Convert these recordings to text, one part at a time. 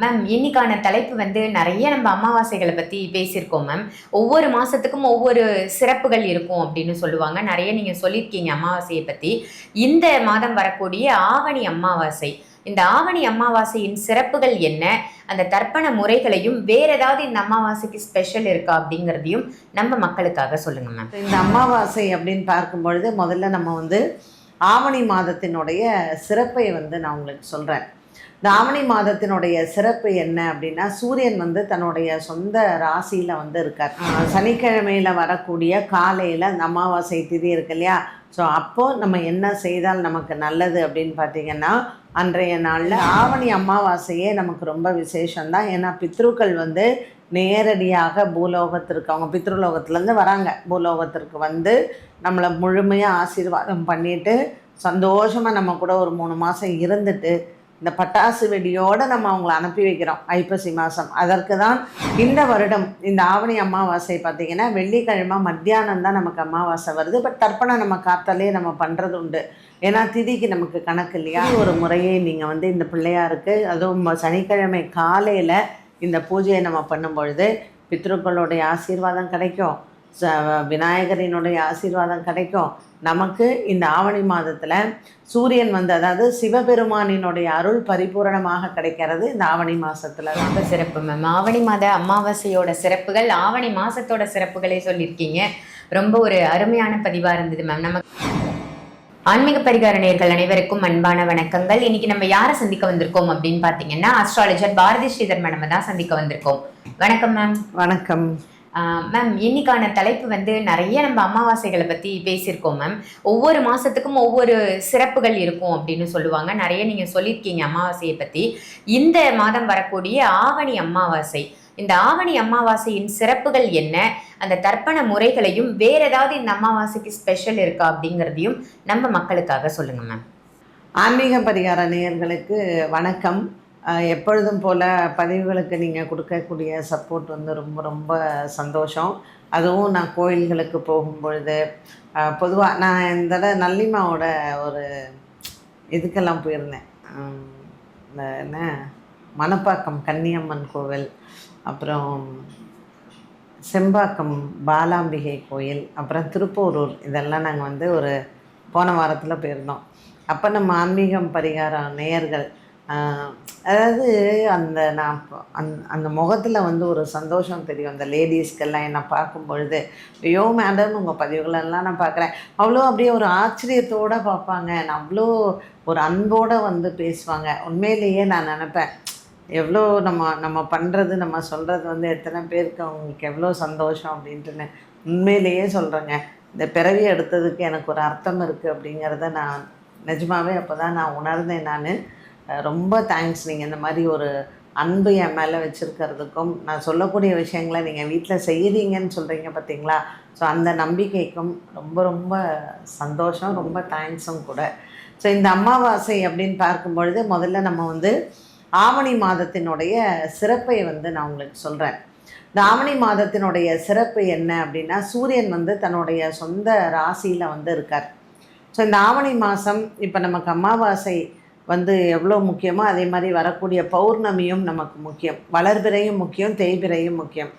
Ma'am இன்னைக்கான தலைப்பு வந்து நிறைய நம்ம அமாவாசைகளை பற்றி பேசியிருக்கோம் மேம் ஒவ்வொரு மாதத்துக்கும் ஒவ்வொரு சிறப்புகள் இருக்கும் அப்படின்னு சொல்லுவாங்க. நிறைய நீங்கள் சொல்லியிருக்கீங்க அமாவாசையை பற்றி இந்த மாதம் வரக்கூடிய ஆவணி அமாவாசை. இந்த ஆவணி அமாவாசையின் சிறப்புகள் என்ன? அந்த தர்ப்பண முறைகளையும் வேற ஏதாவது இந்த அமாவாசைக்கு ஸ்பெஷல் இருக்கா அப்படிங்கிறதையும் நம்ம மக்களுக்காக சொல்லுங்க மேம் இந்த அமாவாசை அப்படின்னு பார்க்கும் பொழுது முதல்ல நம்ம வந்து ஆவணி மாதத்தினுடைய சிறப்பை வந்து நான் உங்களுக்கு சொல்கிறேன் தாவணி மாதத்தினுடைய சிறப்பு என்ன அப்படின்னா சூரியன் வந்து தன்னுடைய சொந்த ராசியில் வந்து இருக்கார். சனிக்கிழமையில் வரக்கூடிய காலையில் அந்த அமாவாசை திதி இருக்கு இல்லையா? ஸோ அப்போது நம்ம என்ன செய்தால் நமக்கு நல்லது அப்படின்னு பார்த்தீங்கன்னா அன்றைய நாளில் ஆவணி அமாவாசையே நமக்கு ரொம்ப விசேஷம்தான். ஏன்னா பித்ருக்கள் வந்து நேரடியாக பூலோகத்திற்கு அவங்க பித்ருலோகத்துலேருந்து வராங்க. பூலோகத்திற்கு வந்து நம்மளை முழுமையாக ஆசீர்வாதம் பண்ணிட்டு சந்தோஷமாக நம்ம கூட ஒரு மூணு மாதம் இருந்துட்டு இந்த பட்டாசு வெடியோடு நம்ம அவங்கள அனுப்பி வைக்கிறோம். ஐப்பசி மாதம் அதற்கு தான் இந்த வருடம் இந்த ஆவணி அமாவாசை பார்த்திங்கன்னா வெள்ளிக்கிழமை மத்தியானம் தான் நமக்கு அமாவாசை வருது. பட் தர்ப்பணம் நம்ம காத்தாலே நம்ம பண்ணுறது உண்டு. ஏன்னா திதிக்கு நமக்கு கணக்கு இல்லையா? ஒரு முறையை நீங்கள் வந்து இந்த பிள்ளையாருக்கு அதுவும் சனிக்கிழமை காலையில் இந்த பூஜையை நம்ம பண்ணும் பொழுது பித்ருக்களுடைய ஆசீர்வாதம் கிடைக்கும். ச விநாயகரினுடைய ஆசீர்வாதம் கிடைக்கும். நமக்கு இந்த ஆவணி மாதத்தில் சூரியன் வந்து அதாவது சிவபெருமானினுடைய அருள் பரிபூரணமாக கிடைக்கிறது இந்த ஆவணி மாதத்தில் ரொம்ப சிறப்பு மேம் ஆவணி மாத அமாவாசையோட சிறப்புகள் ஆவணி மாசத்தோட சிறப்புகளே சொல்லியிருக்கீங்க. ரொம்ப ஒரு அருமையான பதிவா இருந்தது மேம் நம்ம ஆன்மீக பரிகார நேர்கள் அனைவருக்கும் அன்பான வணக்கங்கள். இன்னைக்கு நம்ம யாரை சந்திக்க வந்திருக்கோம் அப்படின்னு பாத்தீங்கன்னா அஸ்ட்ராலஜர் பாரதி ஸ்ரீதர் மேடம் தான் சந்திக்க வந்திருக்கோம். வணக்கம் மேம் வணக்கம். மேம் இன்னைக்கான தலைப்பு வந்து நிறைய நம்ம அமாவாசைகளை பற்றி பேசியிருக்கோம் மேம் ஒவ்வொரு மாதத்துக்கும் ஒவ்வொரு சிறப்புகள் இருக்கும் அப்படின்னு சொல்லுவாங்க. நிறைய நீங்கள் சொல்லியிருக்கீங்க அமாவாசையை பற்றி இந்த மாதம் வரக்கூடிய ஆவணி அமாவாசை. இந்த ஆவணி அமாவாசையின் சிறப்புகள் என்ன? அந்த தர்ப்பண முறைகளையும் வேற ஏதாவது இந்த அமாவாசைக்கு ஸ்பெஷல் இருக்கா அப்படிங்கிறதையும் நம்ம மக்களுக்காக சொல்லுங்க மேம் ஆன்மீக பரிகார நேயர்களுக்கு வணக்கம். எப்பொழுதும் போல் பதிவுகளுக்கு நீங்கள் கொடுக்கக்கூடிய சப்போர்ட் வந்து ரொம்ப ரொம்ப சந்தோஷம். அதுவும் நான் கோயில்களுக்கு போகும்பொழுது பொதுவாக நான் இந்த தடவை நல்லிமாவோட ஒரு இதுக்கெல்லாம் போயிருந்தேன். இந்த என்ன? மணப்பாக்கம் கன்னியம்மன் கோவில் அப்புறம் செம்பாக்கம் பாலாம்பிகை கோயில் அப்புறம் திருப்போரூர் இதெல்லாம் நாங்கள் வந்து ஒரு போன வாரத்தில் போயிருந்தோம். அப்போ நம்ம ஆன்மீகம் பரிகாரம் நேயர்கள் அதாவது அந்த நான் அந் அந்த முகத்தில் வந்து ஒரு சந்தோஷம் தெரியும். அந்த லேடிஸ்க்கெல்லாம் என்னை பார்க்கும் பொழுது ஐயோ மேடம் உங்கள் பதிவுகளெல்லாம் நான் பார்க்குறேன். அவ்வளோ அப்படியே ஒரு ஆச்சரியத்தோடு பார்ப்பாங்க. நான் அவ்வளோ ஒரு அன்போடு வந்து பேசுவாங்க. உண்மையிலேயே நான் நினப்பேன் எவ்வளோ நம்ம நம்ம பண்ணுறது நம்ம சொல்கிறது வந்து எத்தனை பேருக்கு அவங்களுக்கு எவ்வளோ சந்தோஷம் அப்படின்ட்டுன்னு உண்மையிலேயே சொல்கிறேங்க இந்த பிறவி எடுத்ததுக்கு எனக்கு ஒரு அர்த்தம் இருக்குது அப்படிங்கிறத நான் நிஜமாகவே அப்போ தான் நான் உணர்ந்தேன் நான். ரொம்ப தேங்க்ஸ் நீங்கள் இந்த மாதிரி ஒரு அன்பு என் மேலே வச்சுருக்கிறதுக்கும் நான் சொல்லக்கூடிய விஷயங்களை நீங்கள் வீட்டில் செய்கிறீங்கன்னு சொல்கிறீங்க பார்த்தீங்களா ஸோ அந்த நம்பிக்கைக்கும் ரொம்ப ரொம்ப சந்தோஷம் ரொம்ப தேங்க்ஸும் கூட. ஸோ இந்த அமாவாசை அப்படின்னு பார்க்கும்பொழுது முதல்ல நம்ம வந்து ஆவணி மாதத்தினுடைய சிறப்பை வந்து நான் உங்களுக்கு சொல்கிறேன் இந்த ஆவணி மாதத்தினுடைய சிறப்பு என்ன அப்படின்னா சூரியன் வந்து தன்னுடைய சொந்த ராசியில் வந்து இருக்கார். ஸோ இந்த ஆவணி மாதம் இப்போ நமக்கு அமாவாசை வந்து எவ்வளோ முக்கியமோ அதே மாதிரி வரக்கூடிய பௌர்ணமியும் நமக்கு முக்கியம். வளர்பிறையும் முக்கியம் தேய்பிறையும் முக்கியம்.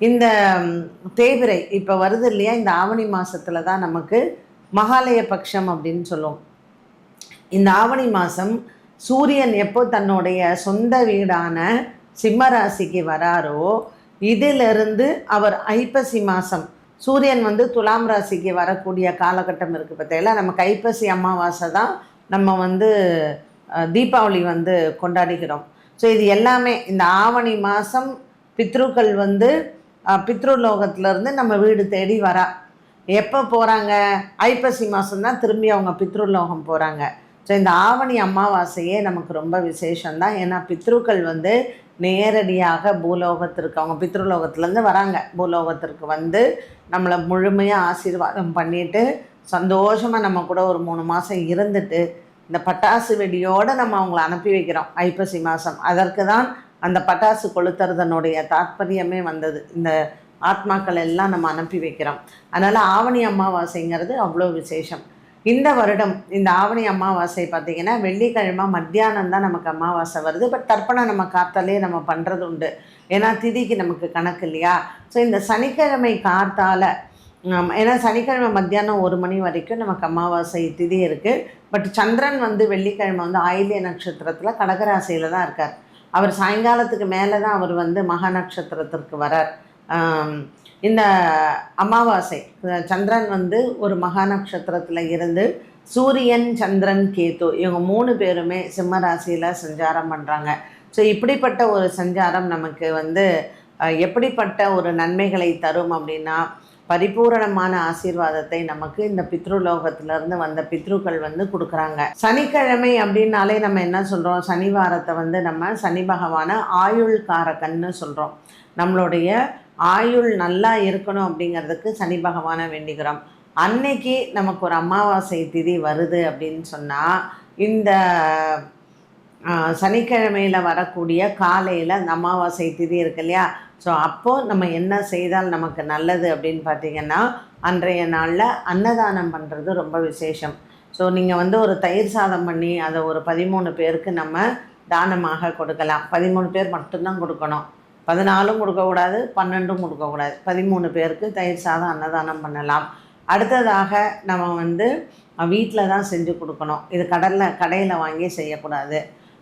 இந்த ம், தேய்பிறை இப்போ வருது இல்லையா? இந்த ஆவணி மாதத்தில் தான் நமக்கு மகாலய பட்சம் அப்படின்னு சொல்லுவோம். இந்த ஆவணி மாதம் சூரியன் எப்போ தன்னுடைய சொந்த வீடான சிம்மராசிக்கு வராரோ இதிலிருந்து அவர் ஐப்பசி மாதம் சூரியன் வந்து துலாம் ராசிக்கு வரக்கூடிய காலகட்டம் இருக்குது பார்த்தீங்களா? நமக்கு ஐப்பசி அமாவாசை தான் நம்ம வந்து தீபாவளி வந்து கொண்டாடுகிறோம். ஸோ இது எல்லாமே இந்த ஆவணி மாதம் பித்ருக்கள் வந்து பித்ருலோகத்திலேருந்து நம்ம வீடு தேடி வரா. எப்போ போகிறாங்க ஐப்பசி மாதம்தான் திரும்பி அவங்க பித்ருலோகம் போகிறாங்க ஸோ இந்த ஆவணி அமாவாசையே நமக்கு ரொம்ப விசேஷம்தான் ஏன்னா பித்ருக்கள் வந்து நேரடியாக பூலோகத்திற்கு அவங்க பித்ருலோகத்துலேருந்து வராங்க. பூலோகத்திற்கு வந்து நம்மளை முழுமையாக ஆசீர்வாதம் பண்ணிவிட்டு சந்தோஷமாக நம்ம கூட ஒரு மூணு மாதம் இருந்துட்டு இந்த பட்டாசு வெடியோடு நம்ம அவங்கள அனுப்பி வைக்கிறோம். ஐப்பசி மாதம் அதற்கு தான் அந்த பட்டாசு கொளுத்துறதனுடைய தாற்பயமே வந்தது. இந்த ஆத்மாக்கள் எல்லாம் நம்ம அனுப்பி வைக்கிறோம். அதனால் ஆவணி அமாவாசைங்கிறது அவ்வளோ விசேஷம். இந்த வருடம் இந்த ஆவணி அமாவாசை பார்த்திங்கன்னா வெள்ளிக்கிழமை மத்தியானம் தான் நமக்கு அமாவாசை வருது. பட் தர்ப்பணம் நம்ம காத்தாலே நம்ம பண்ணுறது உண்டு. ஏன்னா திதிக்கு நமக்கு கணக்கு இல்லையா? ஸோ இந்த சனிக்கிழமை காத்தால ஏன்னா சனிக்கிழமை மத்தியானம் ஒரு மணி வரைக்கும் நமக்கு அமாவாசை திதி இருக்குது பட் சந்திரன் வந்து வெள்ளிக்கிழமை வந்து ஆயிலிய நட்சத்திரத்தில் கடகராசியில் தான் இருக்கார். அவர் சாயங்காலத்துக்கு மேலே தான் அவர் வந்து மகா நட்சத்திரத்திற்கு வரார். இந்த அமாவாசை சந்திரன் வந்து ஒரு மகா நட்சத்திரத்தில் இருந்து சூரியன் சந்திரன் கேத்து இவங்க மூணு பேருமே சிம்ம ராசியில் சஞ்சாரம் பண்ணுறாங்க ஸோ இப்படிப்பட்ட ஒரு சஞ்சாரம் நமக்கு வந்து எப்படிப்பட்ட ஒரு நன்மைகளை தரும் அப்படின்னா பரிபூரணமான ஆசீர்வாதத்தை நமக்கு இந்த பித்ருலோகத்திலிருந்து வந்த பித்ருக்கள் வந்து கொடுக்குறாங்க. சனிக்கிழமை அப்படின்னாலே நம்ம என்ன சொல்கிறோம் சனிவாரத்தை வந்து நம்ம சனி பகவான ஆயுள் காரகன்னு சொல்கிறோம் நம்மளுடைய ஆயுள் நல்லா இருக்கணும் அப்படிங்கிறதுக்கு சனி பகவானை வேண்டிக்கிறோம் அன்னைக்கு நமக்கு ஒரு அமாவாசை திதி வருது அப்படின்னு சொன்னால் இந்த சனிக்கிழமையில் வரக்கூடிய காலையில் அந்த அமாவாசை திதி இருக்கு இல்லையா? ஸோ அப்போது நம்ம என்ன செய்தால் நமக்கு நல்லது அப்படின்னு பார்த்தீங்கன்னா அன்றைய நாளில் அன்னதானம் பண்ணுறது ரொம்ப விசேஷம். ஸோ நீங்கள் வந்து ஒரு தயிர் சாதம் பண்ணி அதை ஒரு பதிமூணு பேருக்கு நம்ம தானமாக கொடுக்கலாம். பதிமூணு பேர் மட்டும்தான் கொடுக்கணும். பதினாலும் கொடுக்கக்கூடாது பன்னெண்டும் கொடுக்கக்கூடாது. பதிமூணு பேருக்கு தயிர் சாதம் அன்னதானம் பண்ணலாம். அடுத்ததாக நம்ம வந்து வீட்டில் தான் செஞ்சு கொடுக்கணும். இது கடலில் கடையில் வாங்கி செய்யக்கூடாது.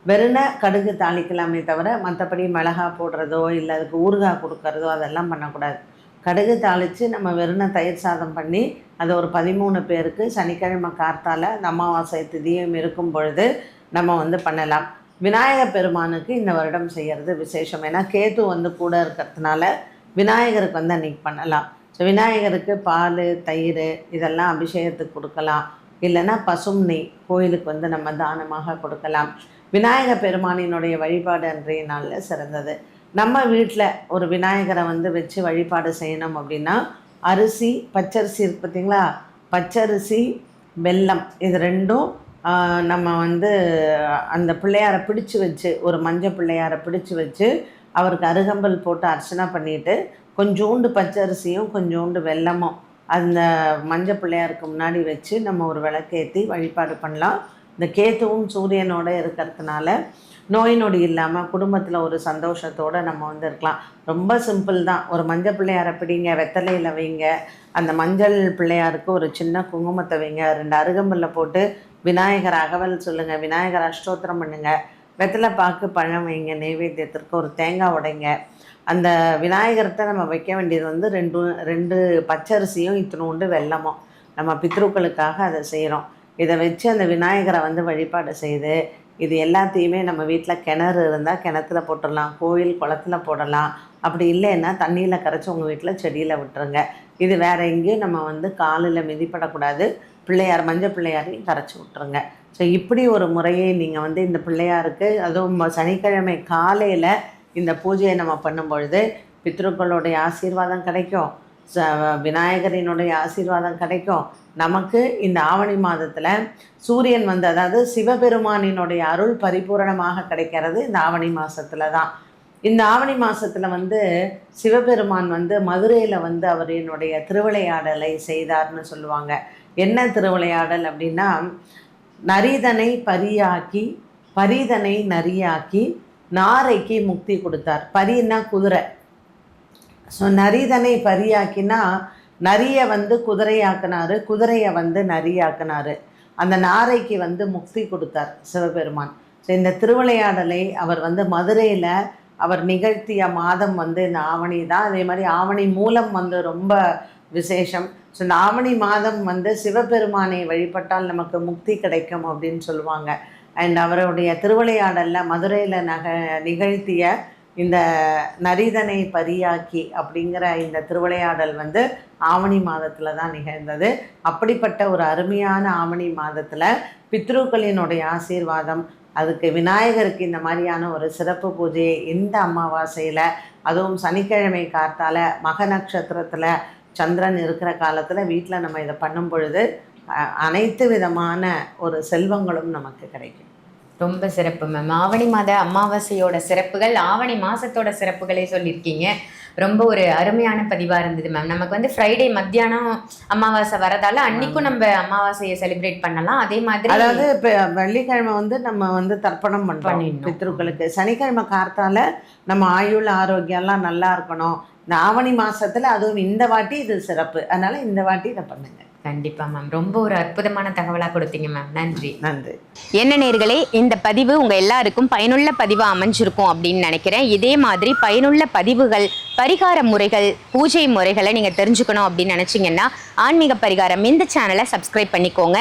வெறும்னா கடுகு தாளிக்கலாமே தவிர மற்றபடி மிளகா போடுறதோ இல்லை அதுக்கு ஊறுகாய் கொடுக்கறதோ அதெல்லாம் பண்ணக்கூடாது. கடுகு தாளித்து நம்ம வெறுன தயிர் சாதம் பண்ணி அதை ஒரு பதிமூணு பேருக்கு சனிக்கிழமை கார்த்தால் அந்த அமாவாசை திதியும் இருக்கும் பொழுது நம்ம வந்து பண்ணலாம். விநாயகர் பெருமானுக்கு இந்த வருடம் செய்கிறது விசேஷம். ஏன்னா கேது வந்து கூட இருக்கிறதுனால விநாயகருக்கு வந்து அன்றைக்கி பண்ணலாம். ஸோ விநாயகருக்கு பால் தயிர் இதெல்லாம் அபிஷேகத்துக்கு கொடுக்கலாம். இல்லைன்னா பசும் நெய் கோயிலுக்கு வந்து நம்ம தானமாக கொடுக்கலாம். விநாயகர் பெருமானினுடைய வழிபாடு அன்றைய நாளில் சிறந்தது. நம்ம வீட்டில் ஒரு விநாயகரை வந்து வச்சு வழிபாடு செய்யணும் அப்படின்னா அரிசி பச்சரிசி இருக்கு பார்த்தீங்களா பச்சரிசி வெல்லம் இது ரெண்டும் நம்ம வந்து அந்த பிள்ளையாரை பிடிச்சு வச்சு ஒரு மஞ்சள் பிள்ளையாரை பிடிச்சு வச்சு அவருக்கு அருகம்பல் போட்டு அர்ச்சனை பண்ணிட்டு கொஞ்சோண்டு பச்சரிசியும் கொஞ்சோண்டு வெல்லமும் அந்த மஞ்சள் பிள்ளையாருக்கு முன்னாடி வச்சு நம்ம ஒரு விளக்கேற்றி வழிபாடு பண்ணலாம். இந்த கேத்துவும் சூரியனோட இருக்கிறதுனால நோய் நொடி இல்லாமல் குடும்பத்தில் ஒரு சந்தோஷத்தோடு நம்ம வந்து இருக்கலாம். ரொம்ப சிம்பிள் தான். ஒரு மஞ்சள் பிள்ளையாரை பிடிங்க வெத்தலையில் வைங்க. அந்த மஞ்சள் பிள்ளையாருக்கு ஒரு சின்ன குங்குமத்தை வைங்க. ரெண்டு அருகம்பல்ல போட்டு விநாயகர் அகவல் சொல்லுங்கள் விநாயகர் அஷ்டோத்திரம் பண்ணுங்கள் வெத்தலை பாக்கு பழம் வைங்க. நெய்வேத்தியத்திற்கு ஒரு தேங்காய் உடைங்க. அந்த விநாயகர்கிட்ட நம்ம வைக்க வேண்டியது வந்து ரெண்டு ரெண்டு பச்சரிசியும் இத்தினோண்டு வெல்லமும். நம்ம பித்ருக்களுக்காக அதை செய்கிறோம் இதை வச்சு அந்த விநாயகரை வந்து வழிபாடு செய்து இது எல்லாத்தையுமே நம்ம வீட்டில் கிணறு இருந்தால் கிணத்துல போட்டுடலாம் கோயில் குளத்துல போடலாம். அப்படி இல்லைன்னா தண்ணியில் கரைச்சி உங்கள் வீட்டில் செடியில் விட்டுருங்க. இது வேற எங்கேயும் நம்ம வந்து காலில் மிதிப்படக்கூடாது. பிள்ளையார் மஞ்சள் பிள்ளையாரையும் கரைச்சி விட்டுருங்க. ஸோ இப்படி ஒரு முறையை நீங்கள் வந்து இந்த பிள்ளையாருக்கு அதுவும் சனிக்கிழமை காலையில் இந்த பூஜையை நம்ம பண்ணும் பொழுது பித்ருக்களுடைய ஆசீர்வாதம் கிடைக்கும். விநாயகரினுடைய ஆசீர்வாதம் கிடைக்கும். நமக்கு இந்த ஆவணி மாதத்தில் சூரியன் வந்து அதாவது சிவபெருமானினுடைய அருள் பரிபூரணமாக கிடைக்கிறது இந்த ஆவணி மாதத்தில் தான். இந்த ஆவணி மாதத்தில் வந்து சிவபெருமான் வந்து மதுரையில் வந்து அவரினுடைய திருவிளையாடலை செய்தார்னு சொல்லுவாங்க. என்ன திருவிளையாடல் அப்படின்னா நரிதனை பரியாக்கி பரிதனை நரியாக்கி நாரைக்கு முக்தி கொடுத்தார். பரின்னா குதிரை. ஸோ நரிதனை பரியாக்கினா நரியை வந்து குதிரையாக்குனாரு குதிரையை வந்து நரியாக்குனாரு. அந்த நாரைக்கு வந்து முக்தி கொடுத்தார் சிவபெருமான். ஸோ இந்த திருவிளையாடலை அவர் வந்து மதுரையில் அவர் நிகழ்த்திய மாதம் வந்து இந்த ஆவணி தான். அதே மாதிரி ஆவணி மூலம் வந்து ரொம்ப விசேஷம். ஸோ இந்த ஆவணி மாதம் வந்து சிவபெருமானை வழிபட்டால் நமக்கு முக்தி கிடைக்கும் அப்படின்னு சொல்லுவாங்க. அண்ட் அவருடைய திருவிளையாடலில் மதுரையில் நக நிகழ்த்திய இந்த நரிதனை பரியாக்கி அப்படிங்கிற இந்த திருவிளையாடல் வந்து ஆவணி மாதத்தில் தான் நிகழ்ந்தது. அப்படிப்பட்ட ஒரு அருமையான ஆவணி மாதத்தில் பித்ருக்களினுடைய ஆசீர்வாதம் அதுக்கு விநாயகருக்கு இந்த மாதிரியான ஒரு சிறப்பு பூஜையை இந்த அமாவாசையில் அதுவும் சனிக்கிழமை காத்தால மக நட்சத்திரத்தில் சந்திரன் இருக்கிற காலத்தில் வீட்டில் நம்ம இதை பண்ணும் பொழுது அனைத்து விதமான ஒரு செல்வங்களும் நமக்கு கிடைக்கும். ரொம்ப சிறப்பு மேம் ஆவணி மாத அமாவாசையோட சிறப்புகள் ஆவணி மாசத்தோட சிறப்புகளே சொல்லியிருக்கீங்க. ரொம்ப ஒரு அருமையான பதிவா இருந்தது மேம் நமக்கு வந்து ஃப்ரைடே மத்தியானம் அமாவாசை வரதால அன்னைக்கும் நம்ம அமாவாசையை செலிப்ரேட் பண்ணலாம். அதே மாதிரி அதாவது இப்போ வெள்ளிக்கிழமை வந்து நம்ம வந்து தர்ப்பணம் பண்ணுறோம். பித்ருக்களுக்கு. சனிக்கிழமை கார்த்தால நம்ம ஆயுள் ஆரோக்கியம்லாம் நல்லா இருக்கணும். இந்த ஆவணி மாசத்துல அதுவும் இந்த வாட்டி இது சிறப்பு. அதனால இந்த வாட்டி இதை பண்ணுங்க. கண்டிப்பா மேம் ரொம்ப ஒரு அற்புதமான தகவலா கொடுத்தீங்க மேம் நன்றி. நன்றி. என்ன நேர்களே இந்த பதிவு உங்க எல்லாருக்கும் பயனுள்ள பதிவா அமைஞ்சிருக்கும் அப்படின்னு நினைக்கிறேன். இதே மாதிரி பயனுள்ள பதிவுகள் பரிகார முறைகள் பூஜை முறைகளை நீங்க தெரிஞ்சுக்கணும் அப்படின்னு நினைச்சீங்கன்னா ஆன்மீக பரிகாரம் இந்த சேனலை சப்ஸ்கிரைப் பண்ணிக்கோங்க.